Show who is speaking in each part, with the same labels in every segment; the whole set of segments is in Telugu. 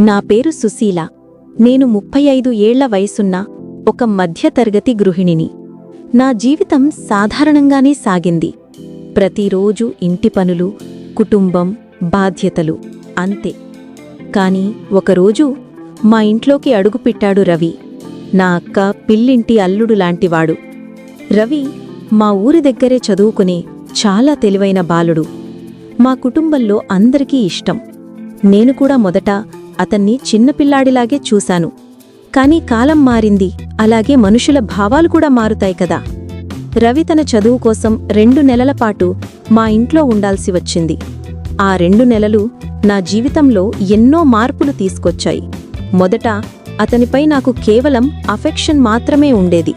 Speaker 1: నా పేరు సుశీల. నేను ముప్పై ఐదు ఏళ్ళ వయసున్న ఒక మధ్యతరగతి గృహిణిని. నా జీవితం సాధారణంగానే సాగింది. ప్రతిరోజు ఇంటి పనులు కుటుంబం బాధ్యతలు అంతే. కాని ఒకరోజు మా ఇంట్లోకి అడుగుపెట్టాడు రవి. నా అక్క పిల్లింటి అల్లుడు లాంటివాడు. రవి మా ఊరి దగ్గరే చదువుకునే చాలా తెలివైన బాలుడు. మా కుటుంబంలో అందరికీ ఇష్టం. నేను కూడా మొదట అతన్ని చిన్నపిల్లాడిలాగే చూశాను. కాని కాలం మారింది. అలాగే మనుషుల భావాలు కూడా మారుతాయి కదా. రవి తన చదువు కోసం రెండు నెలల పాటు మా ఇంట్లో ఉండాల్సి వచ్చింది. ఆ రెండు నెలలు నా జీవితంలో ఎన్నో మార్పులు తీసుకొచ్చాయి. మొదట అతనిపై నాకు కేవలం అఫెక్షన్ మాత్రమే ఉండేది.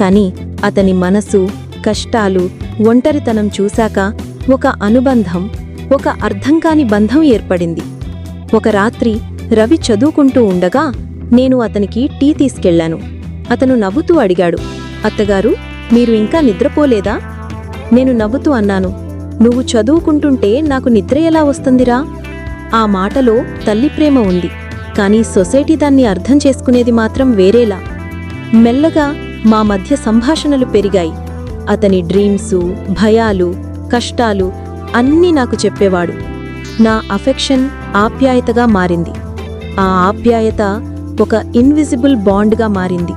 Speaker 1: కాని అతని మనసు కష్టాలు ఒంటరితనం చూశాక ఒక అనుబంధం ఒక అర్థంకాని బంధం ఏర్పడింది. ఒక రాత్రి రవి చదువుకుంటూ ఉండగా నేను అతనికి టీ తీసుకెళ్ళాను అతను నవ్వుతూ అడిగాడు అత్తగారు మీరు ఇంకా నిద్రపోలేదా? నేను నవ్వుతూ అన్నాను నువ్వు చదువుకుంటుంటే నాకు నిద్ర ఎలా వస్తుందిరా? ఆ మాటలో తల్లి ప్రేమ ఉంది కానీ సొసైటీ దాన్ని అర్థం చేసుకునేది మాత్రం వేరేలా. మెల్లగా మా మధ్య సంభాషణలు పెరిగాయి. అతని డ్రీమ్సు భయాలు కష్టాలు అన్నీ నాకు చెప్పేవాడు. నా అఫెక్షన్ ఆప్యాయతగా మారింది. ఆ ఆప్యాయత ఒక ఇన్విజిబుల్ బాండ్గా మారింది.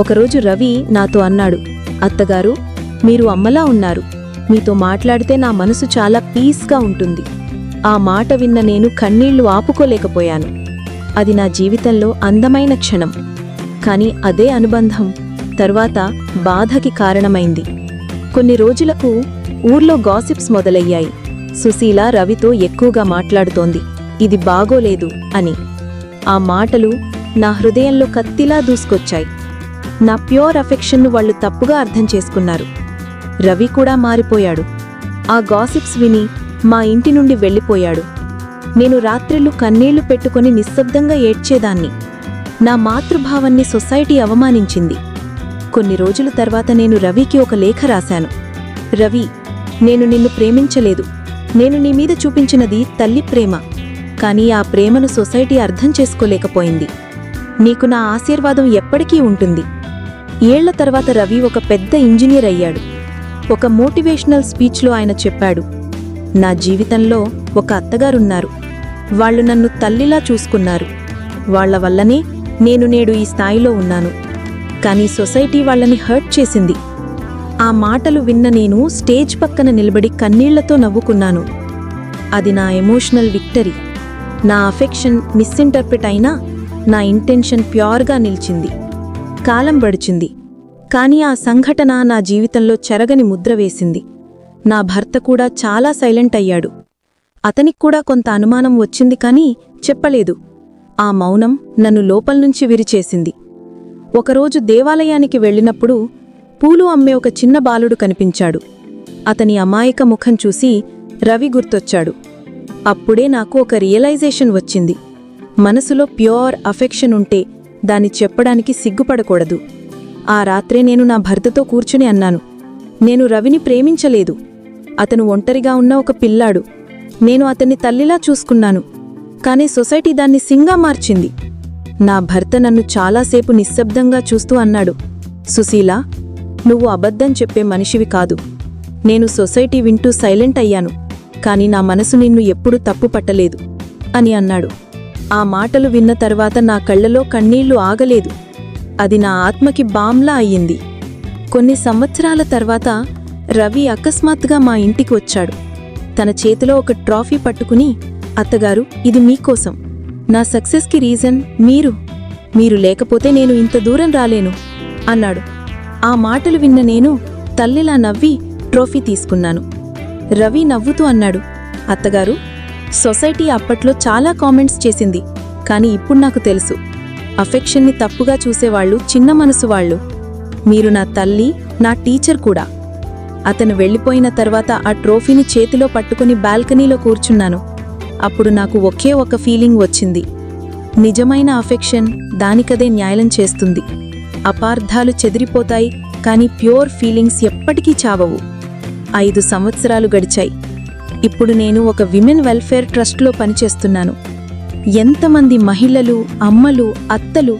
Speaker 1: ఒకరోజు రవి నాతో అన్నాడు అత్తగారు మీరు అమ్మలా ఉన్నారు. మీతో మాట్లాడితే నా మనసు చాలా పీస్గా ఉంటుంది. ఆ మాట విన్న నేను కన్నీళ్ళు ఆపుకోలేకపోయాను. అది నా జీవితంలో అందమైన క్షణం. కాని అదే అనుబంధం తర్వాత బాధకి కారణమైంది. కొన్ని రోజులకు ఊర్లో గాసిప్స్ మొదలయ్యాయి. సుశీల రవితో ఎక్కువగా మాట్లాడుతోంది. ఇది బాగోలేదు అని. ఆ మాటలు నా హృదయంలో కత్తిలా దూసుకొచ్చాయి. నా ప్యూర్ అఫెక్షన్ను వాళ్ళు తప్పుగా అర్థం చేసుకున్నారు. రవి కూడా మారిపోయాడు. ఆ గాసిప్స్ విని మా ఇంటి నుండి వెళ్ళిపోయాడు. నేను రాత్రిళ్ళు కన్నీళ్ళు పెట్టుకుని నిశ్శబ్దంగా ఏడ్చేదాన్ని. నా మాతృభావాన్ని సొసైటీ అవమానించింది. కొన్ని రోజుల తర్వాత నేను రవికి ఒక లేఖ రాశాను. రవి నేను నిన్ను ప్రేమించలేదు. నేను నీ మీద చూపించినది తల్లి ప్రేమ. కానీ ఆ ప్రేమను సొసైటీ అర్థం చేసుకోలేకపోయింది. నీకు నా ఆశీర్వాదం ఎప్పటికీ ఉంటుంది. ఏళ్ళ తర్వాత రవి ఒక పెద్ద ఇంజనీర్ అయ్యాడు. ఒక మోటివేషనల్ స్పీచ్లో ఆయన చెప్పాడు నా జీవితంలో ఒక అత్తగారున్నారు. వాళ్ళు నన్ను తల్లిలా చూసుకున్నారు. వాళ్ళ వల్లనే నేను నేడు ఈ స్థాయిలో ఉన్నాను. కానీ సొసైటీ వాళ్ళని హర్ట్ చేసింది. ఆ మాటలు విన్న నేను స్టేజ్ పక్కన నిలబడి కన్నీళ్ళతో నవ్వుకున్నాను. అది నా ఎమోషనల్ విక్టరీ. నా అఫెక్షన్ మిస్ఇంటర్ప్రిట్ అయినా నా ఇంటెన్షన్ ప్యూర్గా నిలిచింది. కాలం గడిచింది. కానీ ఆ సంఘటన నా జీవితంలో చెరగని ముద్ర వేసింది. నా భర్త కూడా చాలా సైలెంట్ అయ్యాడు. అతనికి కూడా కొంత అనుమానం వచ్చింది కాని చెప్పలేదు. ఆ మౌనం నన్ను లోపల్నుంచి విరిచేసింది. ఒకరోజు దేవాలయానికి వెళ్ళినప్పుడు పూలు అమ్మే ఒక చిన్న బాలుడు కనిపించాడు. అతని అమాయక ముఖం చూసి రవి గుర్తొచ్చాడు. అప్పుడే నాకు ఒక రియలైజేషన్ వచ్చింది. మనసులో ప్యూర్ అఫెక్షన్ ఉంటే దాన్ని చెప్పడానికి సిగ్గుపడకూడదు. ఆ రాత్రే నేను నా భర్తతో కూర్చుని అన్నాను. నేను రవిని ప్రేమించలేదు. అతను ఒంటరిగా ఉన్న ఒక పిల్లాడు. నేను అతన్ని తల్లిలా చూసుకున్నాను. కానీ సొసైటీ దాన్ని సింగా మార్చింది. నా భర్త నన్ను చాలాసేపు నిశ్శబ్దంగా చూస్తూ అన్నాడు. సుశీల నువ్వు అబద్ధం చెప్పే మనిషివి కాదు. నేను సొసైటీ వింటూ సైలెంట్ అయ్యాను. కాని నా మనసు నిన్ను ఎప్పుడూ తప్పు పట్టలేదు అని అన్నాడు. ఆ మాటలు విన్న తర్వాత నా కళ్ళలో కన్నీళ్ళు ఆగలేదు. అది నా ఆత్మకి బామ్లా అయ్యింది. కొన్ని సంవత్సరాల తర్వాత రవి అకస్మాత్తుగా మా ఇంటికి వచ్చాడు. తన చేతిలో ఒక ట్రాఫీ పట్టుకుని అత్తగారు ఇది మీకోసం నా సక్సెస్కి రీజన్ మీరు. మీరు లేకపోతే నేను ఇంత దూరం రాలేను. అన్నాడు. ఆ మాటలు విన్న నేను తల్లిలా నవ్వి ట్రోఫీ తీసుకున్నాను. రవి నవ్వుతూ అన్నాడు. అత్తగారు సొసైటీ అప్పట్లో చాలా కామెంట్స్ చేసింది కాని ఇప్పుడు నాకు తెలుసు. అఫెక్షన్ని తప్పుగా చూసేవాళ్ళు చిన్న మనసు వాళ్ళు. మీరు నా తల్లి నా టీచర్ కూడా. అతను వెళ్ళిపోయిన తర్వాత ఆ ట్రోఫీని చేతిలో పట్టుకుని బాల్కనీలో కూర్చున్నాను. అప్పుడు నాకు ఒకే ఒక ఫీలింగ్ వచ్చింది. నిజమైన అఫెక్షన్ దానికదే న్యాయం చేస్తుంది. అపార్థాలు చెదిరిపోతాయి కానీ ప్యూర్ ఫీలింగ్స్ ఎప్పటికీ చావవు. ఐదు సంవత్సరాలు గడిచాయి. ఇప్పుడు నేను ఒక విమెన్ వెల్ఫేర్ ట్రస్ట్లో పనిచేస్తున్నాను. ఎంతమంది మహిళలు అమ్మలు అత్తలు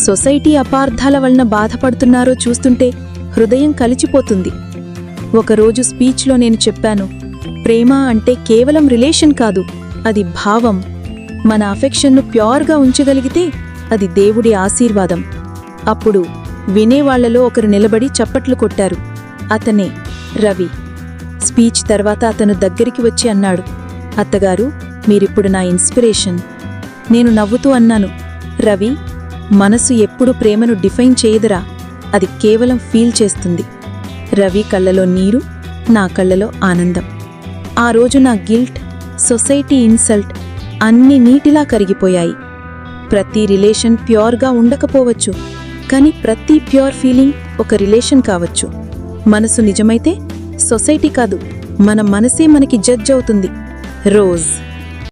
Speaker 1: సొసైటీ అపార్థాల వలన బాధపడుతున్నారో చూస్తుంటే హృదయం కలిచిపోతుంది. ఒకరోజు స్పీచ్లో నేను చెప్పాను ప్రేమ అంటే కేవలం రిలేషన్ కాదు అది భావం. మన అఫెక్షన్ను ప్యూర్గా ఉంచగలిగితే అది దేవుడి ఆశీర్వాదం. అప్పుడు వినేవాళ్ళలో ఒకరు నిలబడి చప్పట్లు కొట్టారు. అతనే రవి. స్పీచ్ తర్వాత అతను దగ్గరికి వచ్చి అన్నాడు అత్తగారు మీరిప్పుడు నా ఇన్స్పిరేషన్. నేను నవ్వుతూ అన్నాను రవి మనసు ఎప్పుడు ప్రేమను డిఫైన్ చేయదురా అది కేవలం ఫీల్ చేస్తుంది. రవి కళ్ళలో నీరు నా కళ్ళలో ఆనందం. ఆ రోజు నా గిల్ట్ సొసైటీ ఇన్సల్ట్ అన్ని నీటిలా కరిగిపోయాయి. ప్రతి రిలేషన్ ప్యూర్గా ఉండకపోవచ్చు కానీ ప్రతి ప్యూర్ ఫీలింగ్ ఒక రిలేషన్ కావచ్చు. మనసు నిజమైతే సొసైటీ కాదు మన మనసే మనకి జడ్జ్ అవుతుంది. రోజ్